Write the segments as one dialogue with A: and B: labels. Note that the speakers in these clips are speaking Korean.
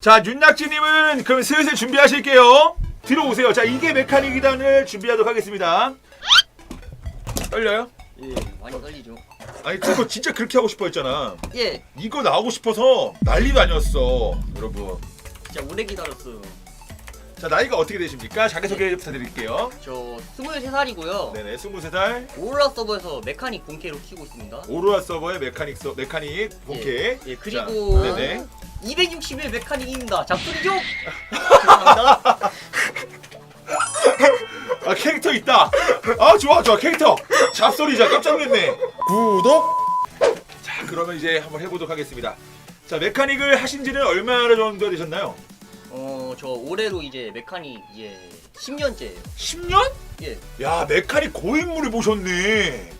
A: 자, 윤낙지님은 그럼 슬슬 준비하실게요. 들어오세요. 자, 이게 메카닉이단을 준비하도록 하겠습니다. 떨려요?
B: 예, 많이 떨리죠.
A: 아니, 그거 진짜 그렇게 하고 싶어 했잖아.
B: 예,
A: 이거 나오고 싶어서 난리도 아니었어, 여러분.
B: 진짜 오래 기다렸어요.
A: 자, 나이가 어떻게 되십니까? 자기소개 부탁드릴게요.
B: 저 23살이고요.
A: 네네, 23살.
B: 오로라 서버에서 메카닉 본캐로 키고 있습니다.
A: 오로라 서버의 메카닉 서, 메카닉 본캐.
B: 예, 그리고
A: 자, 네네.
B: 261 메카닉입니다. 잡소리죠? 죄송합니다.
A: 아 캐릭터 있다. 아 좋아 좋아 캐릭터. 잡소리자 깜짝 놀랐네. 구독. 자 그러면 이제 한번 해보도록 하겠습니다. 자 메카닉을 하신지는 얼마나 정도 되셨나요?
B: 어, 저 올해로 이제 메카닉 이제 10년째예요.
A: 10년?
B: 예.
A: 야 메카닉 고인물을 모셨네.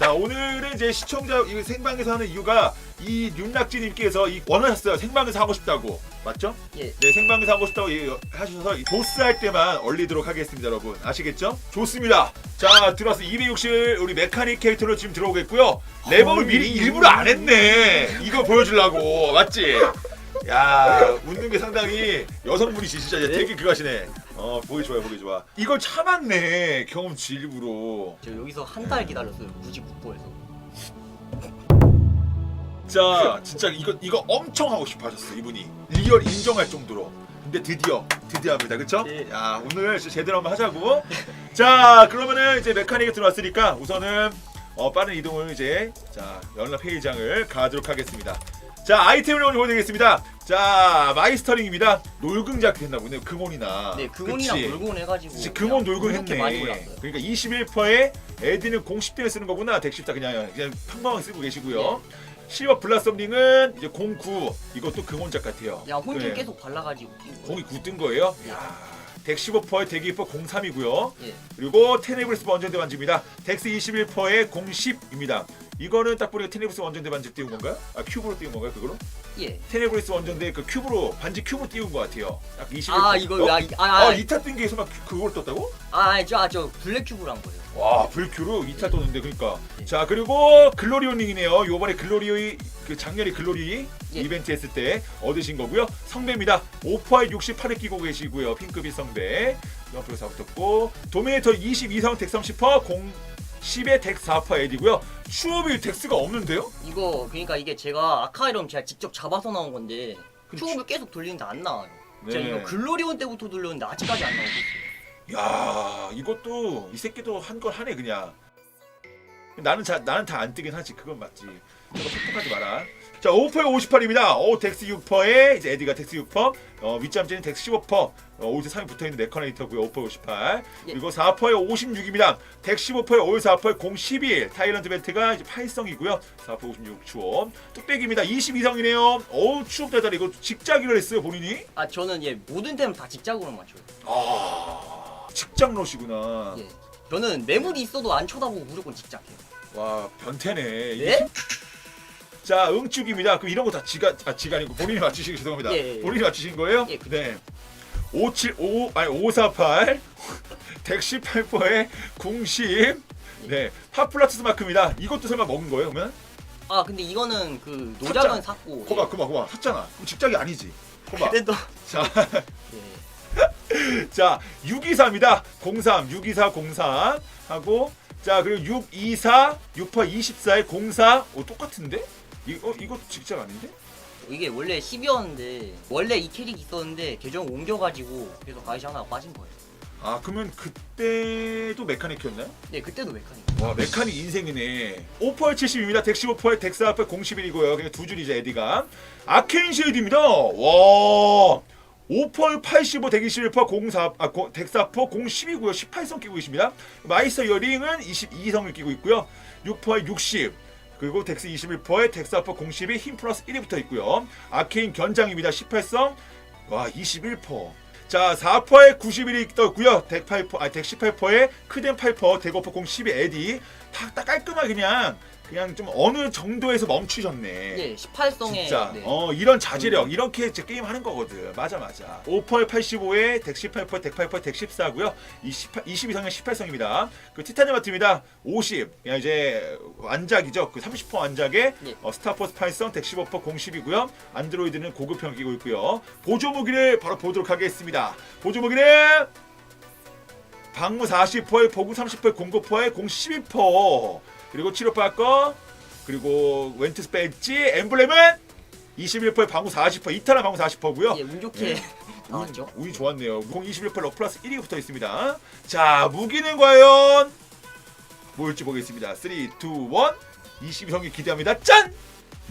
A: 자 오늘은 이제 시청자 이 생방에서 하는 이유가 이 윤낙지님께서 이 원하셨어요 생방에서 하고 싶다고 맞죠?
B: 예.
A: 네 생방에서 하고 싶다고 이- 하셔서 이 보스 할 때만 얼리도록 하겠습니다 여러분 아시겠죠? 좋습니다 자 들어와서 260 우리 메카닉 캐릭터로 지금 들어오겠고요 레버를 미리 일부러 안 했네 이거 보여주려고 맞지? 야 웃는 게 상당히 여성분이시 진짜
B: 네?
A: 되게 그거 하시네 어 보기 좋아요 보기 좋아 이걸 참았네 경험치 일부러
B: 저 여기서 한 달 기다렸어요. 굳이 국보에서.
A: 진짜 진짜 이거 이거 엄청 하고 싶어 하셨어 이분이 리얼 인정할 정도로 근데 드디어 드디어 합니다 그쵸?
B: 네.
A: 야 오늘 진짜 제대로 한번 하자고 자 그러면은 이제 메카닉에 들어왔으니까 우선은 어, 빠른 이동을 이제 자 연락 회의장을 가도록 하겠습니다 자 아이템을 오늘 보여드리겠습니다 자 마이스터링입니다 놀궁작 됐나 보네 금온이나
B: 네, 금온이랑? 놀곤 해가지고.
A: 그치 금온
B: 그렇게 많이
A: 했네
B: 올랐어요.
A: 그러니까 21%에 에디는 공식대를 쓰는 거구나 덱십다 그냥 그냥 평범하게 쓰고 계시고요
B: 네.
A: 실버 블라썸링은 이제 09 이것도 금원작 같아요.
B: 그냥 혼쭐
A: 네.
B: 계속 발라가지고 끼고.
A: 공이 9뜬 거예요.
B: 네.
A: 야, 덱 15%에 덱2% 03이고요.
B: 예.
A: 그리고 테네브리스 원정대 반지입니다. 덱스 21%에 010입니다. 이거는 딱 보니까 테네브리스 원정대 반지 띄운 건가요? 아 큐브로 띄운 건가요? 그걸로?
B: 예.
A: 테네브리스 원정대 그 큐브로 반지 큐브로 띄운 것 같아요. 딱 21%.
B: 아, 이거
A: 어?
B: 아, 이- 아, 아,
A: 아 이타 뜬게 설마 큐- 그걸 떴다고?
B: 아, 저, 아, 저 블랙 큐브로 한 거예요.
A: 와 불큐로 이타 떴는데 그러니까
B: 네.
A: 자 그리고 글로리온링이네요 요번에 글로리오이 그 작년에 글로리
B: 예.
A: 이벤트 했을 때 얻으신 거고요 성배입니다 오퍼에 68을 끼고 계시고요 핑크빛 성배 옆으로 4 붙었고 도미네이터 22성 덱 30퍼 0 10에 덱 4퍼 에디고요 추어빌 덱스가 없는데요?
B: 이거 그러니까 이게 제가 아카이럼 제가 직접 잡아서 나온 건데 추업을 계속 돌리는데 안 나와요. 제가
A: 네.
B: 이거 글로리온 때부터 돌렸는데 아직까지 안 나오고 있어요.
A: 야 이것도 이 새끼도 한 걸 하네 그냥 나는 자, 나는 다 안 뜨긴 하지 그건 맞지 저거 톡톡하지 마라 자 5퍼에 58입니다 오 덱스 6퍼에 이제 에디가 덱스 6퍼 어, 윗잠재는 덱스 15퍼 어, 5에 3이 붙어있는 네커네이터고요 5퍼 58
B: 예.
A: 그리고 4퍼에 56입니다 덱 15퍼에 5에 4퍼에 0 11 타일런트 벨트가 이제 8성이고요 4퍼 56 추업 뚝배기입니다 22성이네요 어우 추업 대달 이거 직자기를 했어요 본인이
B: 아 저는 예 모든 템을 다 직작으로 맞춰요.
A: 아 직장러시구나
B: 예. 저는 매물이 있어도 안 쳐다보고 무조건 직작해요.
A: 와 변태네. 이게
B: 네?
A: 자 응축입니다. 그럼 이런 거 다 지가 아 지가 아니고 본인이 맞추시기 죄송합니다.
B: 예, 예.
A: 본인이 맞추신 거예요?
B: 예, 그쵸.
A: 네. 575 아니 548 118%에 010네 파플라투스 마크입니다. 이것도 설마 먹은 거예요? 그러면
B: 아 근데 이거는 그. 노작은 샀고.
A: 거봐 그봐 그봐 샀잖아. 그럼 직장이 아니지. 거봐.
B: 그래도
A: 자,
B: 예.
A: 자 624입니다. 03 624 03 하고 자 그리고 624 6파 24에 04 오 똑같은데? 이거 이거 직장 아닌데?
B: 이게 원래 10이었는데 원래 이 캐릭 있었는데 계정 옮겨가지고 그래서 가이시 하나 빠진 거예요.
A: 아 그러면 그때도 메카닉이었나요?
B: 네 그때도 메카닉.
A: 와 메카닉 인생이네 5퍼에 70입니다 덱 15퍼에 덱 4퍼에 01이고요 그냥 두 줄이죠 에디가 아케인 쉐이드입니다 와 5퍼 85덱 21퍼 04, 아, 고- 덱 4퍼 012고요 18성 끼고 계십니다 마이스터 이어링은 22성을 끼고 있고요 6퍼에 60 그리고 덱스 21퍼에 덱 4퍼 012힘 플러스 1이 붙어 있고요. 아케인 견장입니다. 18성. 와 21퍼. 자 4퍼에 91이 떴고요. 덱 8퍼 아덱 18퍼에 크덴 8퍼 덱 5퍼 0 12 에디. 다, 딱 깔끔하게 그냥 그냥 좀 어느 정도에서 멈추셨네.
B: 예, 18성에
A: 진짜.
B: 네.
A: 어 이런 자제력 이렇게 이제 게임 하는 거거든. 맞아 맞아. 5펄 85에 덱 18펄 덱 8펄 덱 14고요. 이 18, 22성은 18성입니다. 그 티타늄 마트입니다. 50 야, 이제 완작이죠. 그 30% 완작에
B: 예.
A: 어, 스타포스 8성 덱 15퍼 010이고요. 안드로이드는 고급형 끼고 있고요. 보조 무기를 바로 보도록 하겠습니다. 보조 무기는 방무 40퍼에 보구 30퍼에 공고퍼에 공 12퍼 그리고 치료파 거 그리고 웬트스 배지 엠블렘은 21퍼에 방구 40퍼 이탈한 방구 40퍼고요
B: 예, 운 좋게
A: 네.
B: 나왔죠.
A: 운이 좋았네요 공 21퍼 럭 플러스 1이 붙어 있습니다 자 무기는 과연 뭘지 보겠습니다 3, 2, 1 22성이 기대합니다 짠!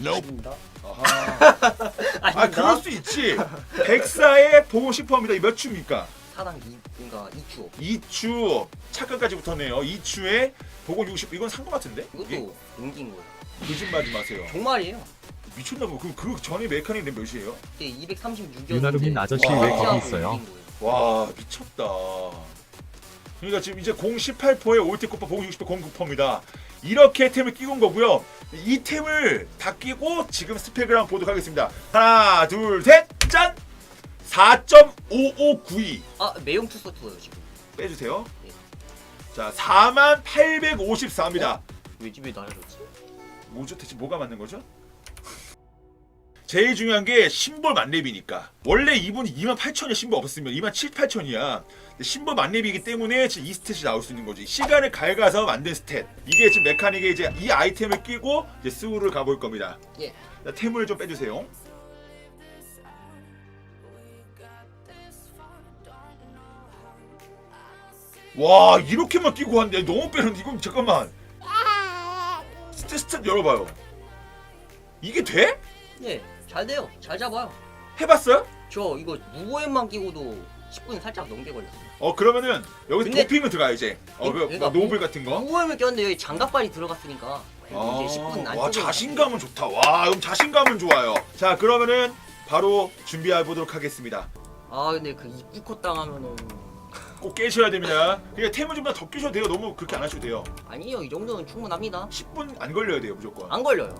B: 아닙니다.
A: 아하. 아
B: 아닙니다.
A: 그럴 수 있지 백사에 보고 싶어 합니다 몇 추입니까?
B: 사당 2, 그러니까 2추.
A: 2추 착각까지 붙었네요 2추에 보고 60 이건 산거 같은데? 이게
B: 이것도 넘긴 거예요.
A: 거짓말하지 마세요
B: 정말이에요.
A: 미쳤나 봐 그, 그 전에 메카닉 몇 몇이에요?
B: 그때 236이었는데
C: 유나루민 아저씨
A: 왜
C: 거기 있어요?
A: 와 미쳤다. 그러니까 지금 이제 018포에 올테코파 보고 60포 공급포입니다. 이렇게 템을 끼고 온 거고요. 이 템을 다 끼고 지금 스펙을 한번 보도록 하겠습니다. 하나, 둘, 셋, 짠! 4.5592
B: 아, 매용 투서트예요 지금.
A: 빼주세요.
B: 예.
A: 자, 4854입니다.
B: 왜 집에 날아졌지?
A: 뭐죠? 대체 뭐가 맞는 거죠? 제일 중요한 게 심볼 만렙이니까 원래 이분이 2만 8천이야 심볼 없었으면 2만 7, 8천이야 심볼 만렙이기 때문에 지금 이 스탯이 나올 수 있는 거지 시간을 갉아서 만든 스탯 이게 지금 메카닉에 이제 이 아이템을 끼고 이제 스우를 가볼 겁니다
B: 예.
A: 자, 템을 좀 빼주세요 와 이렇게만 끼고 왔는데 너무 빼는데 이건 잠깐만 스탯 스탯 열어봐요 이게 돼?
B: 예. 잘 돼요. 잘 잡아요.
A: 해봤어요?
B: 저 이거 무고엠만 끼고도 10분 살짝 넘게 걸렸어요.
A: 어 그러면은 여기서
B: 근데-
A: 도핑은 들어가 이제 어
B: 이-
A: 그
B: 그러니까
A: 막 노블 같은 거.
B: 무고엠을 꼈는데 여기 장갑발이 들어갔으니까
A: 아,
B: 이제 10분
A: 안와 자신감은 좋다. 와 그럼 자신감은 좋아요. 자 그러면은 바로 준비해 보도록 하겠습니다.
B: 아 근데 그 입구컷 당하면은
A: 꼭 깨셔야 됩니다. 그러니까 템을 좀 더 끼셔도 돼요. 너무 그렇게 안 하셔도 돼요.
B: 아니요 이 정도는 충분합니다.
A: 10분 안 걸려야 돼요 무조건.
B: 안 걸려요.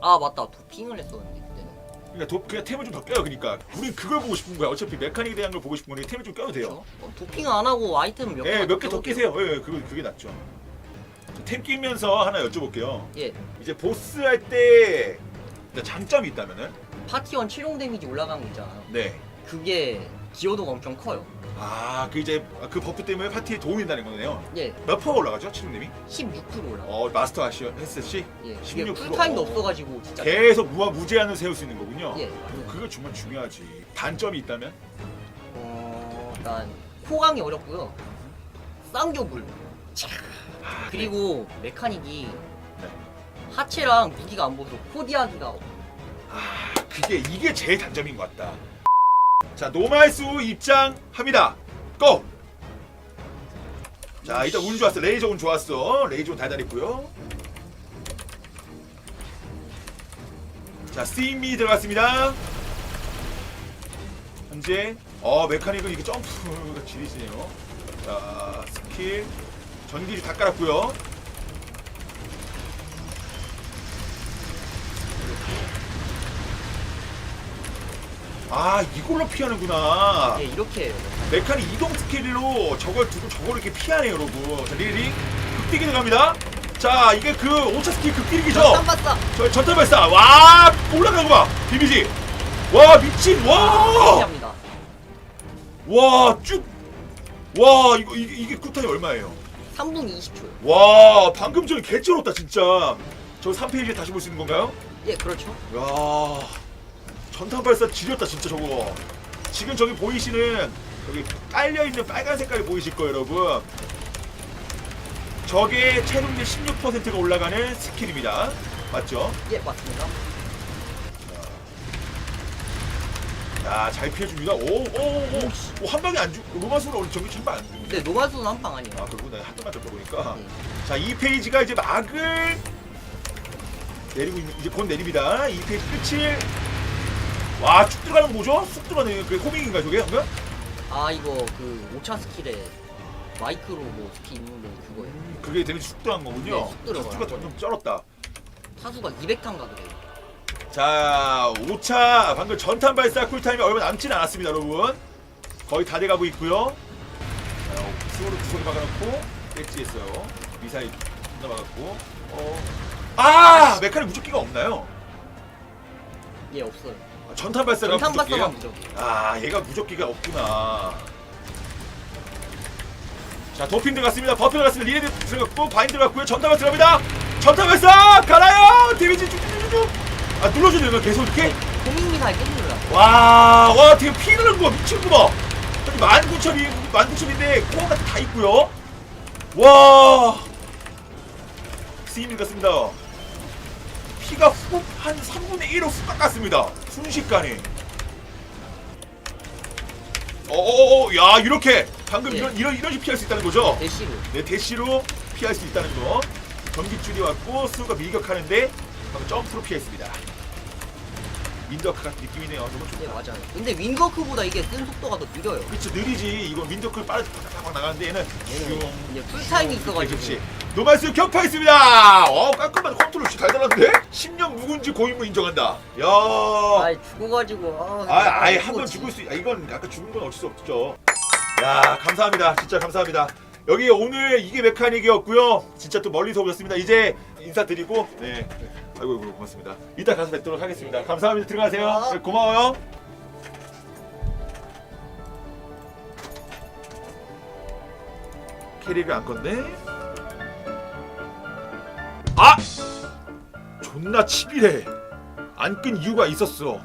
B: 아 맞다 도핑을 했었는데 그때는.
A: 그러니까 도, 그냥 템을 좀 더 껴요. 그러니까 우린 그걸 보고 싶은 거야. 어차피 메카닉에 대한 걸 보고 싶은 거니 템을 좀 껴도 돼요.
B: 그렇죠? 어, 도핑 안 하고 아이템 몇
A: 예,
B: 개.
A: 몇개더 끼세요. 예, 예, 그거 그게 낫죠. 템 끼면서 하나 여쭤볼게요.
B: 예.
A: 이제 보스 할 때 장점이 있다면은
B: 파티원 7용 데미지 올라가는 거 있잖아요.
A: 네.
B: 그게 기여도가 엄청 커요.
A: 아, 그 이제 그 버프 때문에 파티에 도움이 된다는 거네요.
B: 예.
A: 몇 퍼가 올라가죠, 치룡님이?
B: 16% 올라가.
A: 어, 마스터 하시 했었지.
B: 예.
A: 16%.
B: 이게 풀타임도 없어가지고 진짜.
A: 계속 무한 무제한을 세울 수 있는 거군요.
B: 예. 맞아요.
A: 그거 정말 중요하지. 단점이 있다면?
B: 어, 일단 호강이 어렵고요. 쌍교불. 차. 그리고 메카닉이
A: 네.
B: 하체랑 무기가 안 보여서 코디하기가
A: 아, 그게 이게 제일 단점인 것 같다. 자, 노말수 입장합니다. 고! 자, 일단 운 좋았어. 레이저 운 좋았어. 레이저 운 달달했고요. 자, 스팀이 들어갔습니다. 현재 어 메카닉은 이게 점프가 지리시네요. 자, 스킬 전기를 다 깔았고요. 아, 이걸로 피하는구나.
B: 예, 이렇게 해요.
A: 메카닉 이동 스킬로 저걸 두고 저걸 이렇게 피하네 여러분 자 리리 극딜기 들어갑니다 자 이게 그 5차 스킬 극딜기죠
B: 쌈바싸.
A: 저 전탈 발사 와 올라가는 거봐 데미지 와 미친
B: 합니다.
A: 와와쭉 와 이거 이게, 이게 쿨타임 얼마예요
B: 3분 20초요.
A: 와 방금 전에 개쩔었다 진짜 저 3페이지에 다시 볼 수 있는 건가요?
B: 예, 그렇죠.
A: 야 전탄 발사 지렸다 진짜 저거 지금 저기 보이시는 여기 깔려 있는 빨간 색깔이 보이실 거예요 여러분 저게 체중의 16%가 올라가는 스킬입니다 맞죠?
B: 예, 맞습니다.
A: 야잘 피해줍니다 오오오한 방에 안 죽, 로마스로 우리 전기 천방 안 죽는데
B: 근데 노마수는 한 방 아니에요.
A: 아 그러고 내가 한 대만 덮어보니까
B: 예.
A: 자 2페이지가 이제 막을 내리고 있는 이제 곧 내립니다 2페이지 끝을 와 쭉 들어가는 거 뭐죠? 쑥 들어가네 그 호밍인가 저게 방금?
B: 아, 이거 그 5차 스킬에 마이크로 뭐 스키 있는 거 그거예요.
A: 그게 되게 숙도한 거군요.
B: 네, 쑥 들어가요.
A: 숙도가 좀 쩔었다.
B: 타수가 200탄가 그래요.
A: 자, 5차 방금 전탄 발사 쿨타임이 얼마 남지는 않았습니다, 여러분. 거의 다 돼가고 있고요. 자, 스로를 구석에 박아놓고 엣지했어요. 미사일 존나 박았고. 어. 아, 메카닉 무적기가 없나요?
B: 얘 없어요.
A: 아, 전탄 발사가
B: 전탄
A: 무적기예요?
B: 발사만 무적이에요.
A: 아, 얘가 무적기가 없구나. 자, 도핀 들어갔습니다. 버프 들어갔습니다. 리레드 들어갔고, 바인 들어갔고요. 전탄 발사 들어갑니다. 전탄 발사! 가나요! 데미지 쭉쭉쭉쭉! 아, 눌러주네요. 이거 계속 이렇게.
B: 공인 미사일 끝물라.
A: 와, 와, 되게 피 흐르는 거 미친구만. 19,000이, 19,000인데, 코어가 다 있고요. 와. 스이밍 같습니다. 피가 훅, 한 3분의 1로 훅 깎았습니다. 순식간에. 어어어, 야, 이렇게. 방금
B: 네.
A: 이런, 이런, 이런 식 피할 수 있다는 거죠?
B: 대시로.
A: 네, 대시로 피할 수 있다는 거. 전기줄이 왔고 수가 밀격하는데 방금 점프로 피했습니다. 윈더크 같은 느낌이네요.
B: 네
A: 좋다.
B: 맞아요. 근데 윙거크보다 이게 쓴 속도가 더 느려요.
A: 그렇죠 느리지. 이건 윈더크를 빠르게 팍팍 나가는데 얘는
B: 얘는 이제 풀타임이 있어가지고.
A: 그렇지. 노말스 격파했습니다. 어 깔끔한 컨트롤 잘 달았는데? 10년 묵은지 고인물 인정한다. 야.
B: 아이 죽어가지고. 아,
A: 아, 아예 한번
B: 죽었지.
A: 죽을 수, 아, 이건 아까 죽은 건 어쩔 수 없죠. 야, 감사합니다. 진짜 감사합니다. 여기 오늘 이게 메카닉이었고요. 진짜 또 멀리서 오셨습니다. 이제 인사드리고, 네. 아이고, 아이고, 고맙습니다. 이따 가서 뵙도록 하겠습니다. 감사합니다. 들어가세요.
B: 아.
A: 네, 고마워요. 캐릭을 안 건데? 아! 존나 치밀해. 안 끈 이유가 있었어. 어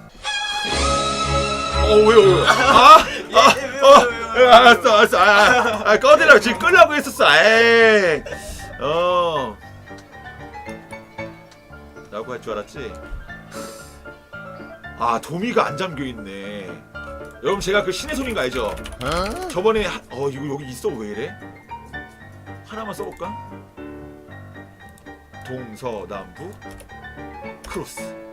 A: 왜요 왜요? 아, 아, 어, 예, 알았어 알았어. 아, 아 꺼내라 지금 끌려고 했었어. 에이, 어. 라고 할 줄 알았지. 아 도미가 안 잠겨 있네. 여러분 제가 그 신의 손인 거 알죠? 저번에 하, 어 이거 여기 있어 왜 이래? 하나만 써볼까? 동서남북 크로스.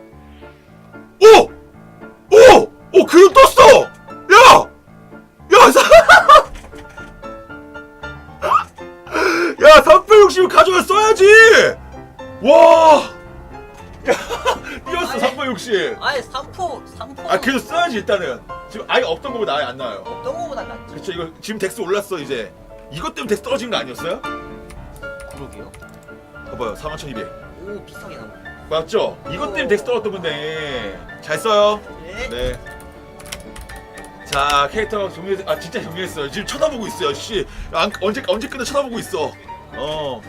A: 360.
B: 아예 3포 3포.
A: 아, 그래도 써야지, 일단은. 지금 아예 없던 거보다 아예 안 나와요.
B: 어떤 거보다 낫죠.
A: 그쵸, 이거 지금 덱스 올랐어, 이제. 이것 때문에 덱스 떨어진 거 아니었어요?
B: 그러게요.
A: 봐봐요, 41,200.
B: 오 비싸게 나오네.
A: 맞죠? 이것 때문에 덱스 떨어졌던 건데. 잘 써요.
B: 네.
A: 네. 자 캐릭터 정리 아 진짜 정리했어요. 지금 쳐다보고 있어요. 씨 안, 언제 언제 끝나 쳐다보고 있어. 어.